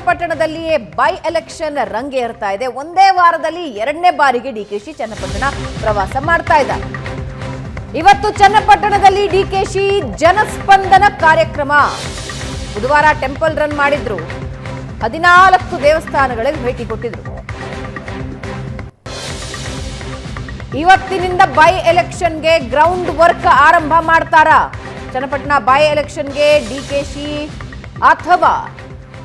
ಚನ್ನಪಟ್ಟಣದಲ್ಲಿಯೇ by election ರಂಗೇರ್ತಾ ಇದೆ. ಒಂದೇ ವಾರದಲ್ಲಿ ಎರಡನೇ ಬಾರಿಗೆ ಡಿಕೆಶಿ ಚನ್ನಪಟ್ಟಣ ಪ್ರವಾಸ ಮಾಡ್ತಾ ಇದ್ದಾರೆ ಇವತ್ತು ಚನ್ನಪಟ್ಟಣದಲ್ಲಿ ಡಿಕೆಶಿ ಜನಸ್ಪಂದನ ಕಾರ್ಯಕ್ರಮ. ಬುಧವಾರ ಟೆಂಪಲ್ ರನ್ ಮಾಡಿದ್ರು. ಹದಿನಾಲ್ಕು ದೇವಸ್ಥಾನಗಳಿಗೆ ಭೇಟಿ ಕೊಟ್ಟಿದ್ರು. ಇವತ್ತಿನಿಂದ ಬೈ ಎಲೆಕ್ಷನ್ಗೆ ಗ್ರೌಂಡ್ ವರ್ಕ್ ಆರಂಭ ಮಾಡ್ತಾರ? ಚನ್ನಪಟ್ಟಣ ಬೈ ಎಲೆಕ್ಷನ್ಗೆ ಡಿಕೆಶಿ ಅಥವಾ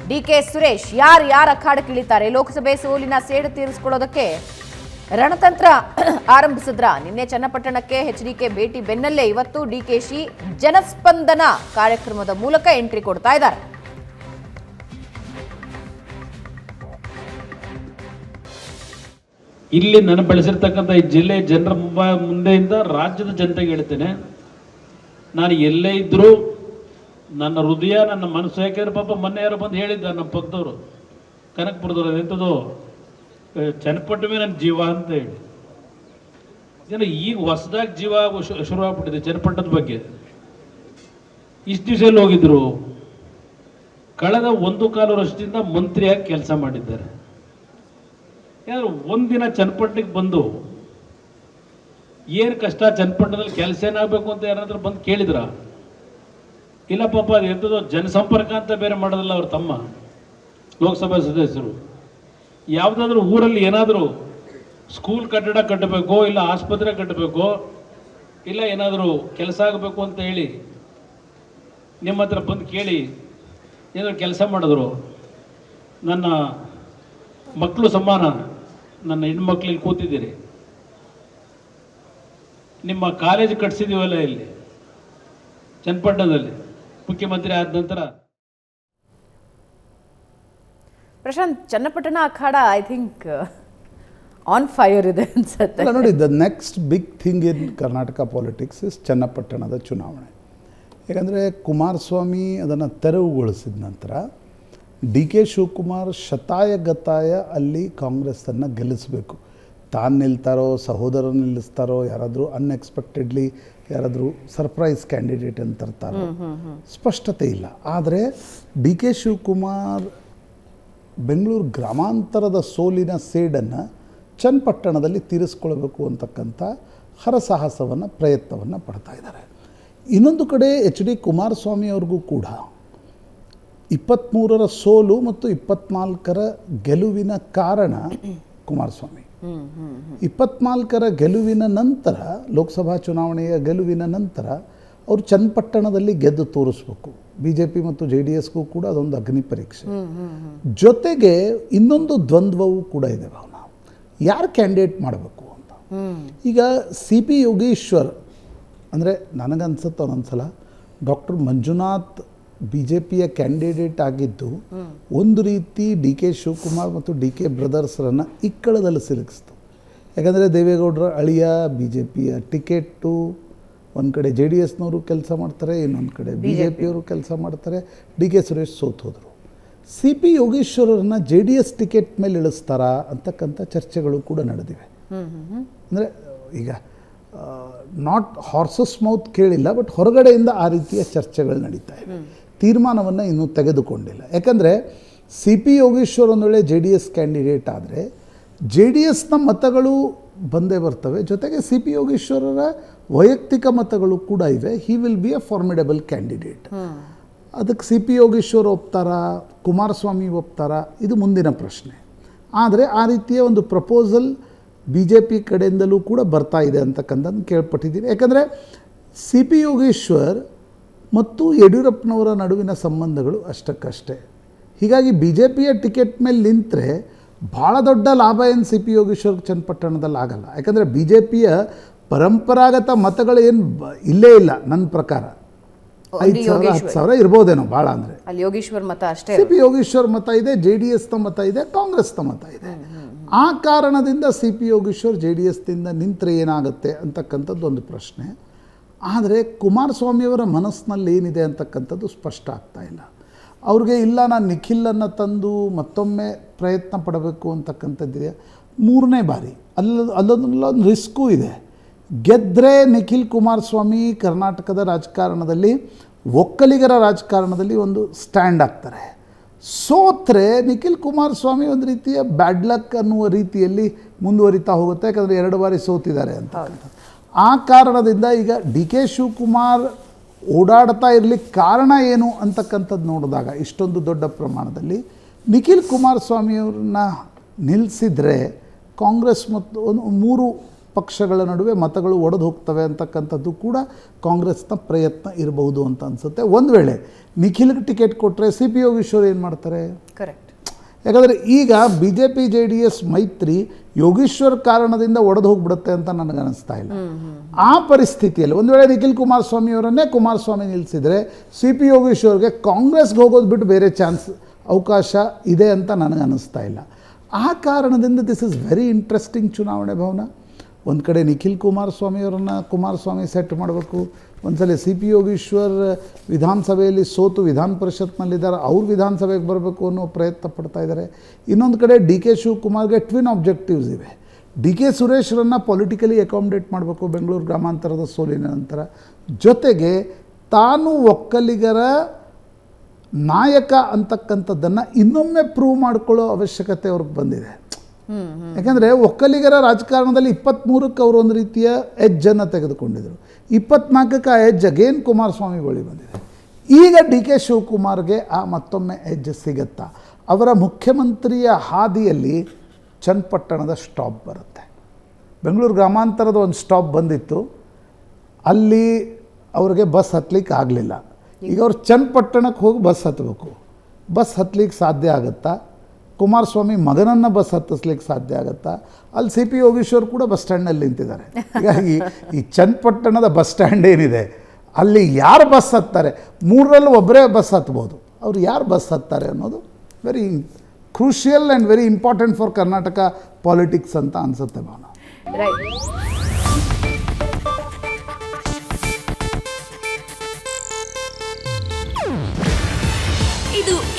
ಡಿ ಕೆ ಸುರೇಶ್, ಯಾರು ಯಾರ ಅಖಾಡಕ್ಕಿಳಿತಾರೆ ಲೋಕಸಭೆ ಸೋಲಿನ ಸೇಡು ತೀರಿಸಿಕೊಳ್ಳೋದಕ್ಕೆ ರಣತಂತ್ರ ಆರಂಭಿಸಿದ್ರ? ನಿನ್ನೆ ಚನ್ನಪಟ್ಟಣಕ್ಕೆ ಎಚ್ ಡಿಕೆ ಭೇಟಿ ಬೆನ್ನಲ್ಲೇ ಇವತ್ತು ಡಿಕೆಶಿ ಜನಸ್ಪಂದನ ಕಾರ್ಯಕ್ರಮದ ಮೂಲಕ ಎಂಟ್ರಿ ಕೊಡ್ತಾ ಇದ್ದಾರೆ. ಇಲ್ಲಿ ನಾನು ಬೆಳೆಸಿರ್ತಕ್ಕಂಥ ಈ ಜಿಲ್ಲೆ ಜನರ ಮುಂದೆಯಿಂದ ರಾಜ್ಯದ ಜನತೆಗೆ ಹೇಳ್ತೇನೆ. ನಾನು ಎಲ್ಲೇ ಇದ್ದರೂ ನನ್ನ ಹೃದಯ, ನನ್ನ ಮನಸ್ಸು ಯಾಕೆಂದ್ರೆ ಪಾಪ ಮೊನ್ನೆ ಯಾರೋ ಬಂದು ಹೇಳಿದ್ದ ನಮ್ಮ ಪಕ್ಕದವರು. ಕನಕಪುರದವ್ರು ಎಂಥದ್ದು ಚನ್ನಪಟ್ಟ ನನ್ನ ಜೀವ ಅಂತ ಹೇಳಿ. ಜನ ಈಗ ಹೊಸದಾಗಿ ಜೀವ ಶುರು ಆಗ್ಬಿಟ್ಟಿದೆ ಚನ್ನಪಟ್ಟಣದ ಬಗ್ಗೆ. ಇಷ್ಟು ದಿವಸ ಎಲ್ಲಿ ಹೋಗಿದ್ರು? ಕಳೆದ ಒಂದು ಕಾಲು ವರ್ಷದಿಂದ ಮಂತ್ರಿಯಾಗಿ ಕೆಲಸ ಮಾಡಿದ್ದಾರೆ. ಯಾರು ಒಂದಿನ ಚನ್ನಪಟ್ಟಣಕ್ಕೆ ಬಂದು ಏನು ಕಷ್ಟ ಚನ್ನಪಟ್ಟಣದಲ್ಲಿ ಕೆಲಸ ಏನಾಗಬೇಕು ಅಂತ ಯಾರಾದರೂ ಬಂದು ಕೇಳಿದ್ರ? ಇಲ್ಲ ಪಾಪ, ಅದು ಎಂಥದ್ದು ಜನಸಂಪರ್ಕ ಅಂತ ಬೇರೆ ಮಾಡೋದಿಲ್ಲ ಅವ್ರ ತಮ್ಮ, ಲೋಕಸಭಾ ಸದಸ್ಯರು. ಯಾವುದಾದ್ರೂ ಊರಲ್ಲಿ ಏನಾದರೂ ಸ್ಕೂಲ್ ಕಟ್ಟಡ ಕಟ್ಟಬೇಕು, ಇಲ್ಲ ಆಸ್ಪತ್ರೆ ಕಟ್ಟಬೇಕು, ಇಲ್ಲ ಏನಾದರೂ ಕೆಲಸ ಆಗಬೇಕು ಅಂತ ಹೇಳಿ ನಿಮ್ಮ ಹತ್ರ ಬಂದು ಕೇಳಿ ಏನಾದರೂ ಕೆಲಸ ಮಾಡಿದ್ರು, ನನ್ನ ಮಕ್ಕಳು ಸಮಾನ, ನನ್ನ ಹೆಣ್ಮಕ್ಳಿಗೆ ಕೂತಿದ್ದೀರಿ. ನಿಮ್ಮ ಕಾಲೇಜ್ ಕಟ್ಸಿದೀವಲ್ಲ ಇಲ್ಲಿ, ಚನ್ನಪಟ್ಟಣದಲ್ಲಿ. ಮುಖ್ಯಮಂತ್ರಿ ಆದ ನಂತರ ಪ್ರಶಾಂತ್ ಚನ್ನಪಟ್ಟಣ ಅಖಾಡ ಐ ಥಿಂಕ್ ಆನ್ ಫೈರ್ ಇದೆ ಅನ್ಸುತ್ತೆ. ನೋಡಿ the next big thing in Karnataka politics is ಚನ್ನಪಟ್ಟಣದ ಚುನಾವಣೆ ಯಾಕಂದರೆ ಕುಮಾರಸ್ವಾಮಿ ಅದನ್ನು ತೆರವುಗೊಳಿಸಿದ ನಂತರ ಡಿ ಕೆ ಶಿವಕುಮಾರ್ ಶತಾಯ ಗತಾಯ ಅಲ್ಲಿ ಕಾಂಗ್ರೆಸ್ಸನ್ನು ಗೆಲ್ಲಿಸಬೇಕು. ತಾನು ನಿಲ್ತಾರೋ ಸಹೋದರ ನಿಲ್ಲಿಸ್ತಾರೋ ಯಾರಾದರೂ ಅನ್ಎಕ್ಸ್ಪೆಕ್ಟೆಡ್ಲಿ ಯಾರಾದರೂ ಸರ್ಪ್ರೈಸ್ ಕ್ಯಾಂಡಿಡೇಟ್ ಅಂತ ತರ್ತಾರೋ? ಸ್ಪಷ್ಟತೆ ಇಲ್ಲ. ಆದರೆ ಡಿ ಕೆ ಶಿವಕುಮಾರ್ ಬೆಂಗಳೂರು ಗ್ರಾಮಾಂತರದ ಸೋಲಿನ ಸೇಡನ್ನು ಚನ್ನಪಟ್ಟಣದಲ್ಲಿ ತೀರಿಸ್ಕೊಳ್ಬೇಕು ಅಂತಕ್ಕಂಥ ಹರಸಾಹಸವನ್ನು ಪ್ರಯತ್ನವನ್ನು ಪಡ್ತಾ ಇದ್ದಾರೆ. ಇನ್ನೊಂದು ಕಡೆ ಎಚ್ ಡಿ ಕುಮಾರಸ್ವಾಮಿ ಅವ್ರಿಗೂ ಕೂಡ ಇಪ್ಪತ್ತ್ಮೂರರ ಸೋಲು ಮತ್ತು ಇಪ್ಪತ್ನಾಲ್ಕರ ಗೆಲುವಿನ ಕಾರಣ ಕುಮಾರಸ್ವಾಮಿ. ಇಪ್ಪತ್ನಾಲ್ಕರ ಗೆಲುವಿನ ನಂತರ ಲೋಕಸಭಾ ಚುನಾವಣೆಯ ಗೆಲುವಿನ ನಂತರ ಅವರು ಚನ್ನಪಟ್ಟಣದಲ್ಲಿ ಗೆದ್ದು ತೋರಿಸ್ಬೇಕು. ಬಿ ಜೆ ಪಿ ಮತ್ತು ಜೆ ಡಿ ಎಸ್ಗೂ ಕೂಡ ಅದೊಂದು ಅಗ್ನಿ ಪರೀಕ್ಷೆ. ಜೊತೆಗೆ ಇನ್ನೊಂದು ದ್ವಂದ್ವವೂ ಕೂಡ ಇದೆ ಭಾವನಾ. ಯಾರು ಕ್ಯಾಂಡಿಡೇಟ್ ಮಾಡಬೇಕು ಅಂತ? ಈಗ ಸಿ ಪಿ ಯೋಗೀಶ್ವರ್, ಅಂದರೆ ನನಗನ್ಸುತ್ತೆ ಒಂದೊಂದು ಸಲ ಡಾಕ್ಟರ್ ಮಂಜುನಾಥ್ ಬಿ ಜೆ ಪಿಯ ಕ್ಯಾಂಡಿಡೇಟ್ ಆಗಿದ್ದು ಒಂದು ರೀತಿ ಡಿ ಕೆ ಶಿವಕುಮಾರ್ ಮತ್ತು ಡಿ ಕೆ ಬ್ರದರ್ಸ್ರನ್ನು ಇಕ್ಕಳದಲ್ಲಿ ಸಿಲುಕಿಸ್ತು. ಯಾಕಂದರೆ ದೇವೇಗೌಡರ ಅಳಿಯ ಬಿ ಜೆ ಪಿಯ ಟಿಕೆಟು ಒಂದು ಕಡೆ ಜೆ ಡಿ ಎಸ್ನವರು ಕೆಲಸ ಮಾಡ್ತಾರೆ ಇನ್ನೊಂದು ಕಡೆ ಬಿ ಜೆ ಪಿಯವರು ಕೆಲಸ ಮಾಡ್ತಾರೆ. ಡಿ ಕೆ ಸುರೇಶ್ ಸೋತ್ ಹೋದರು. ಸಿ ಪಿ ಯೋಗೇಶ್ವರರನ್ನ ಜೆ ಡಿ ಎಸ್ ಟಿಕೆಟ್ ಮೇಲೆ ಇಳಿಸ್ತಾರಾ ಅಂತಕ್ಕಂಥ ಚರ್ಚೆಗಳು ಕೂಡ ನಡೆದಿವೆ. ಅಂದರೆ ಈಗ ನಾಟ್ ಹಾರ್ಸಸ್ ಮೌತ್ ಕೇಳಿಲ್ಲ ಬಟ್ ಹೊರಗಡೆಯಿಂದ ಆ ರೀತಿಯ ಚರ್ಚೆಗಳು ನಡೀತಾ ಇವೆ. ತೀರ್ಮಾನವನ್ನು ಇನ್ನೂ ತೆಗೆದುಕೊಂಡಿಲ್ಲ. ಯಾಕಂದರೆ ಸಿ ಪಿ ಯೋಗೇಶ್ವರ್ ಒಂದು ವೇಳೆ ಜೆ ಡಿ ಎಸ್ ಕ್ಯಾಂಡಿಡೇಟ್ ಆದರೆ ಜೆ ಡಿ ಎಸ್ನ ಮತಗಳು ಬಂದೇ ಬರ್ತವೆ. ಜೊತೆಗೆ ಸಿ ಪಿ ಯೋಗೇಶ್ವರರ ವೈಯಕ್ತಿಕ ಮತಗಳು ಕೂಡ ಇವೆ. He will be a formidable candidate ಅದಕ್ಕೆ ಸಿ ಪಿ ಯೋಗೇಶ್ವರ್ ಒಪ್ತಾರಾ ಕುಮಾರಸ್ವಾಮಿ ಒಪ್ತಾರಾ ಇದು ಮುಂದಿನ ಪ್ರಶ್ನೆ. ಆದರೆ ಆ ರೀತಿಯ ಒಂದು ಪ್ರಪೋಸಲ್ ಬಿ ಜೆ ಪಿ ಕಡೆಯಿಂದಲೂ ಕೂಡ ಬರ್ತಾ ಇದೆ ಅಂತಕ್ಕಂಥದ್ದು ಕೇಳ್ಪಟ್ಟಿದ್ದೀನಿ. ಯಾಕಂದರೆ ಸಿ ಪಿ ಯೋಗೇಶ್ವರ್ ಮತ್ತು ಯಡಿಯೂರಪ್ಪನವರ ನಡುವಿನ ಸಂಬಂಧಗಳು ಅಷ್ಟಕ್ಕಷ್ಟೇ. ಹೀಗಾಗಿ ಬಿ ಜೆ ಪಿಯ ಟಿಕೆಟ್ ಮೇಲೆ ನಿಂತರೆ ಭಾಳ ದೊಡ್ಡ ಲಾಭ ಏನು ಸಿ ಪಿ ಯೋಗೇಶ್ವರ್ ಚನ್ನಪಟ್ಟಣದಲ್ಲಿ ಆಗಲ್ಲ. ಯಾಕಂದರೆ ಬಿ ಜೆ ಪಿಯ ಪರಂಪರಾಗತ ಮತಗಳು ಏನು ಇಲ್ಲೇ ಇಲ್ಲ ನನ್ನ ಪ್ರಕಾರ. ಐದು ಸಾವಿರ ಹತ್ತು ಸಾವಿರ ಇರ್ಬೋದೇನೋ ಭಾಳ ಅಂದರೆ. ಅಲ್ಲಿ ಯೋಗೀಶ್ವರ್ ಮತ ಅಷ್ಟೇ ಸಿ ಪಿ ಯೋಗೇಶ್ವರ್ ಮತ ಇದೆ ಜೆ ಡಿ ಎಸ್ನ ಮತ ಇದೆ ಕಾಂಗ್ರೆಸ್ನ ಮತ ಇದೆ. ಆ ಕಾರಣದಿಂದ C P Yogeshwar J D ಎಸ್ನಿಂದ ನಿಂತರೆ ಏನಾಗುತ್ತೆ ಅಂತಕ್ಕಂಥದ್ದು ಒಂದು ಪ್ರಶ್ನೆ. ಆದರೆ ಕುಮಾರಸ್ವಾಮಿಯವರ ಮನಸ್ಸಿನಲ್ಲಿ ಏನಿದೆ ಅಂತಕ್ಕಂಥದ್ದು ಸ್ಪಷ್ಟ ಆಗ್ತಾ ಇಲ್ಲ. ಅವ್ರಿಗೆ ಇಲ್ಲ, ನಾನು ನಿಖಿಲನ್ನು ತಂದು ಮತ್ತೊಮ್ಮೆ ಪ್ರಯತ್ನ ಪಡಬೇಕು ಅಂತಕ್ಕಂಥದ್ದಿದೆ ಮೂರನೇ ಬಾರಿ, ಅಲ್ಲ ಅಲ್ಲೊಂದು ರಿಸ್ಕು ಇದೆ. ಗೆದ್ದರೆ ನಿಖಿಲ್ ಕುಮಾರಸ್ವಾಮಿ ಕರ್ನಾಟಕದ ರಾಜಕಾರಣದಲ್ಲಿ ಒಕ್ಕಲಿಗರ ರಾಜಕಾರಣದಲ್ಲಿ ಒಂದು ಸ್ಟ್ಯಾಂಡ್ ಆಗ್ತಾರೆ ಸೋತ್ರೆ ನಿಖಿಲ್ ಕುಮಾರಸ್ವಾಮಿ ಒಂದು ರೀತಿಯ ಬ್ಯಾಡ್ ಲಕ್ ಅನ್ನುವ ರೀತಿಯಲ್ಲಿ ಮುಂದುವರಿತಾ ಹೋಗುತ್ತೆ, ಯಾಕಂದರೆ ಎರಡು ಬಾರಿ ಸೋತಿದ್ದಾರೆ ಅಂತ. ಆ ಕಾರಣದಿಂದ ಈಗ ಡಿ ಕೆ ಶಿವಕುಮಾರ್ ಓಡಾಡ್ತಾ ಇರಲಿಕ್ಕೆ ಕಾರಣ ಏನು ಅಂತಕ್ಕಂಥದ್ದು ನೋಡಿದಾಗ ಇಷ್ಟೊಂದು ದೊಡ್ಡ ಪ್ರಮಾಣದಲ್ಲಿ ನಿಖಿಲ್ ಕುಮಾರಸ್ವಾಮಿಯವ್ರನ್ನ ನಿಲ್ಲಿಸಿದರೆ ಕಾಂಗ್ರೆಸ್ ಮತ್ತು ಒಂದು ಮೂರು ಪಕ್ಷಗಳ ನಡುವೆ ಮತಗಳು ಒಡೆದು ಹೋಗ್ತವೆ ಅಂತಕ್ಕಂಥದ್ದು ಕೂಡ ಕಾಂಗ್ರೆಸ್ನ ಪ್ರಯತ್ನ ಇರಬಹುದು ಅಂತ ಅನಿಸುತ್ತೆ. ಒಂದು ವೇಳೆ ನಿಖಿಲ್ಗೆ ಟಿಕೆಟ್ ಕೊಟ್ಟರೆ ಸಿ ಪಿ ಯೋಗೀಶ್ವರ್ ಏನು ಮಾಡ್ತಾರೆ? ಕರೆಕ್ಟ್. ಯಾಕಂದರೆ ಈಗ B J P J D S ಮೈತ್ರಿ ಯೋಗೀಶ್ವರ್ ಕಾರಣದಿಂದ ಒಡೆದು ಹೋಗಿಬಿಡುತ್ತೆ ಅಂತ ನನಗೆ ಅನಿಸ್ತಾ ಇಲ್ಲ. ಆ ಪರಿಸ್ಥಿತಿಯಲ್ಲಿ ಒಂದು ವೇಳೆ ನಿಖಿಲ್ ಕುಮಾರಸ್ವಾಮಿ ಅವರನ್ನೇ ಕುಮಾರಸ್ವಾಮಿ ನಿಲ್ಲಿಸಿದರೆ ಸಿ ಪಿ ಯೋಗೀಶ್ವರ್ಗೆ ಕಾಂಗ್ರೆಸ್ಗೆ ಹೋಗೋದು ಬಿಟ್ಟು ಬೇರೆ ಚಾನ್ಸ್ ಅವಕಾಶ ಇದೆ ಅಂತ ನನಗೆ ಅನ್ನಿಸ್ತಾ ಇಲ್ಲ. ಆ ಕಾರಣದಿಂದ ದಿಸ್ ಇಸ್ ವೆರಿ ಇಂಟ್ರೆಸ್ಟಿಂಗ್ ಚುನಾವಣೆ ಭವನ. ಒಂದು ಕಡೆ ನಿಖಿಲ್ ಕುಮಾರಸ್ವಾಮಿಯವರನ್ನು ಕುಮಾರಸ್ವಾಮಿ ಸೆಟ್ ಮಾಡಬೇಕು ಒಂದ್ಸಲ ಸಿ ಪಿ ಯೋಗೀಶ್ವರ್ ವಿಧಾನಸಭೆಯಲ್ಲಿ ಸೋತು ವಿಧಾನ ಪರಿಷತ್ನಲ್ಲಿದ್ದಾರೆ, ಅವ್ರು ವಿಧಾನಸಭೆಗೆ ಬರಬೇಕು ಅನ್ನೋ ಪ್ರಯತ್ನ ಪಡ್ತಾ ಇದ್ದಾರೆ. ಇನ್ನೊಂದು ಕಡೆ ಡಿ ಕೆ ಶಿವಕುಮಾರ್ಗೆ ಟ್ವಿನ್ ಆಬ್ಜೆಕ್ಟಿವ್ಸ್ ಇವೆ. ಡಿ ಕೆ ಸುರೇಶ್ರನ್ನು ಪೊಲಿಟಿಕಲಿ ಅಕಾಮಿಡೇಟ್ ಮಾಡಬೇಕು ಬೆಂಗಳೂರು ಗ್ರಾಮಾಂತರದ ಸೋಲಿನ ನಂತರ. ಜೊತೆಗೆ ತಾನು ಒಕ್ಕಲಿಗರ ನಾಯಕ ಅಂತಕ್ಕಂಥದ್ದನ್ನು ಇನ್ನೊಮ್ಮೆ ಪ್ರೂವ್ ಮಾಡ್ಕೊಳ್ಳೋ ಅವಶ್ಯಕತೆ ಅವ್ರಿಗೆ ಬಂದಿದೆ. ಯಾಕಂದರೆ ಒಕ್ಕಲಿಗರ ರಾಜಕಾರಣದಲ್ಲಿ ಇಪ್ಪತ್ತ್ಮೂರಕ್ಕೆ ಅವರು ಒಂದು ರೀತಿಯ ಎಜ್ಜನ್ನು ತೆಗೆದುಕೊಂಡಿದ್ದರು ಇಪ್ಪತ್ನಾಲ್ಕಕ್ಕೆ ಆ ಎಜ್ ಅಗೇನ್ ಕುಮಾರಸ್ವಾಮಿ ಬಳಿ ಬಂದಿದೆ. ಈಗ ಡಿ ಕೆ ಶಿವಕುಮಾರ್ಗೆ ಆ ಮತ್ತೊಮ್ಮೆ ಹೆಜ್ಜೆ ಸಿಗತ್ತಾ? ಅವರ ಮುಖ್ಯಮಂತ್ರಿಯ ಹಾದಿಯಲ್ಲಿ ಚನ್ನಪಟ್ಟಣದ ಸ್ಟಾಪ್ ಬರುತ್ತೆ. ಬೆಂಗಳೂರು ಗ್ರಾಮಾಂತರದ ಒಂದು ಸ್ಟಾಪ್ ಬಂದಿತ್ತು. ಅಲ್ಲಿ ಅವ್ರಿಗೆ ಬಸ್ ಹತ್ಲಿಕ್ಕೆ ಆಗಲಿಲ್ಲ. ಈಗ ಅವ್ರು ಚನ್ನಪಟ್ಟಣಕ್ಕೆ ಹೋಗಿ ಬಸ್ ಹತ್ತಬೇಕು ಬಸ್ ಹತ್ತಲಿಕ್ಕೆ ಸಾಧ್ಯ ಆಗುತ್ತಾ? ಕುಮಾರಸ್ವಾಮಿ ಮಗನನ್ನು ಬಸ್ ಹತ್ತಿಸ್ಲಿಕ್ಕೆ ಸಾಧ್ಯ ಆಗುತ್ತಾ? ಅಲ್ಲಿ ಸಿ ಪಿ ಯೋಗೀಶ್ವರ್ ಕೂಡ ಬಸ್ ಸ್ಟ್ಯಾಂಡಲ್ಲಿ ನಿಂತಿದ್ದಾರೆ. ಹೀಗಾಗಿ ಈ ಚನ್ನಪಟ್ಟಣದ ಬಸ್ ಸ್ಟ್ಯಾಂಡ್ ಏನಿದೆ, ಅಲ್ಲಿ ಯಾರು ಬಸ್ ಹತ್ತಾರೆ? ಮೂರರಲ್ಲಿ ಒಬ್ಬರೇ ಬಸ್ ಹತ್ಬೋದು. ಅವ್ರು ಯಾರು ಬಸ್ ಹತ್ತಾರೆ ಅನ್ನೋದು very crucial and very important for Karnataka politics ಅಂತ ಅನಿಸುತ್ತೆ Bhavana. Right